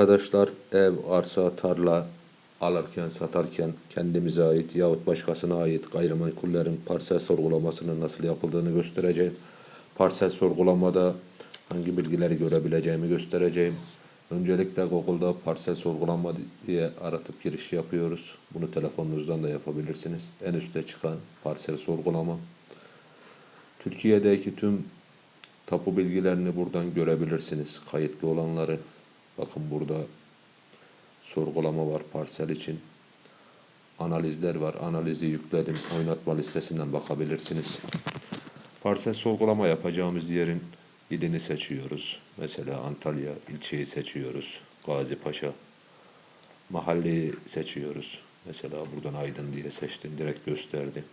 Arkadaşlar ev, arsa, tarla alırken, satarken kendimize ait yahut başkasına ait gayrimenkullerin parsel sorgulamasının nasıl yapıldığını göstereceğim. Parsel sorgulamada hangi bilgileri görebileceğimi göstereceğim. Öncelikle Google'da parsel sorgulama diye aratıp giriş yapıyoruz. Bunu telefonunuzdan da yapabilirsiniz. En üstte çıkan parsel sorgulama. Türkiye'deki tüm tapu bilgilerini buradan görebilirsiniz. Kayıtlı olanları. Bakın burada sorgulama var parsel için. Analizler var. Analizi yükledim. Oynatma listesinden bakabilirsiniz. Parsel sorgulama yapacağımız yerin ilini seçiyoruz. Mesela Antalya ilçeyi seçiyoruz. Gazi Paşa. Mahalleyi seçiyoruz. Mesela buradan Aydın diye seçtim. Direkt gösterdi.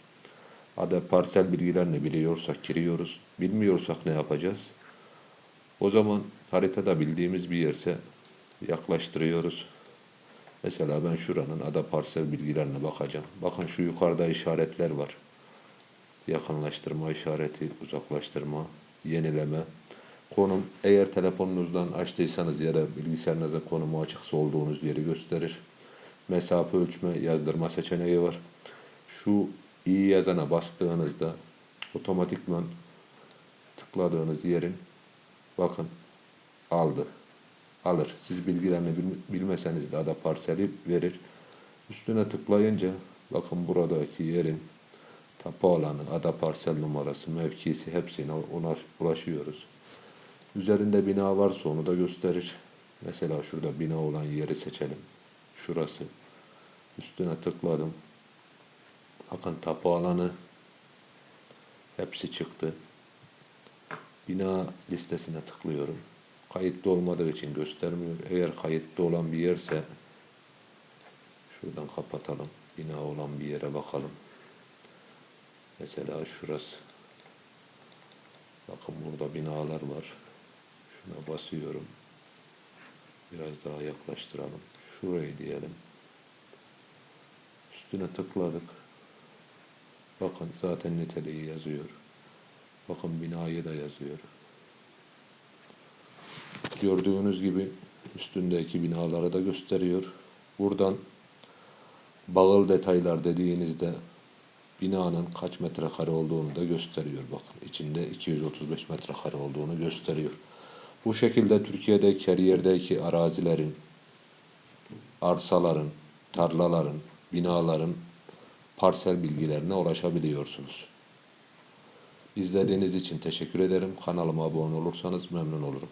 Ada parsel bilgilerini biliyorsak giriyoruz. Bilmiyorsak ne yapacağız? O zaman haritada bildiğimiz bir yerse yaklaştırıyoruz. Mesela ben şuranın ada parsel bilgilerine bakacağım. Bakın şu yukarıda işaretler var. Yakınlaştırma işareti, uzaklaştırma, yenileme. Konum eğer telefonunuzdan açtıysanız ya da bilgisayarınızın konumu açıksa olduğunuz yeri gösterir. Mesafe ölçme, yazdırma seçeneği var. Şu iyi yazana bastığınızda otomatikman tıkladığınız yerin bakın aldı. Alır. Siz bilgilerini bil- bilmeseniz de ada parseli verir. Üstüne tıklayınca bakın buradaki yerin tapu alanı, ada parsel numarası, mevkisi hepsine ona ulaşıyoruz. Üzerinde bina varsa onu da gösterir. Mesela şurada bina olan yeri seçelim. Şurası. Üstüne tıkladım. Bakın tapu alanı hepsi çıktı. Bina listesine tıklıyorum. Kayıtlı olmadığı için göstermiyor. Eğer kayıtlı olan bir yerse şuradan kapatalım. Bina olan bir yere bakalım. Mesela şurası. Bakın burada binalar var. Şuna basıyorum. Biraz daha yaklaştıralım. Şurayı diyelim. Üstüne tıkladık. Bakın zaten niteliği yazıyor. Bakın binayı da yazıyor. Gördüğünüz gibi üstündeki binaları da gösteriyor. Buradan bağıl detaylar dediğinizde binanın kaç metrekare olduğunu da gösteriyor. Bakın içinde 235 metrekare olduğunu gösteriyor. Bu şekilde Türkiye'deki her yerdeki arazilerin, arsaların, tarlaların, binaların parsel bilgilerine ulaşabiliyorsunuz. İzlediğiniz için teşekkür ederim. Kanalıma abone olursanız memnun olurum.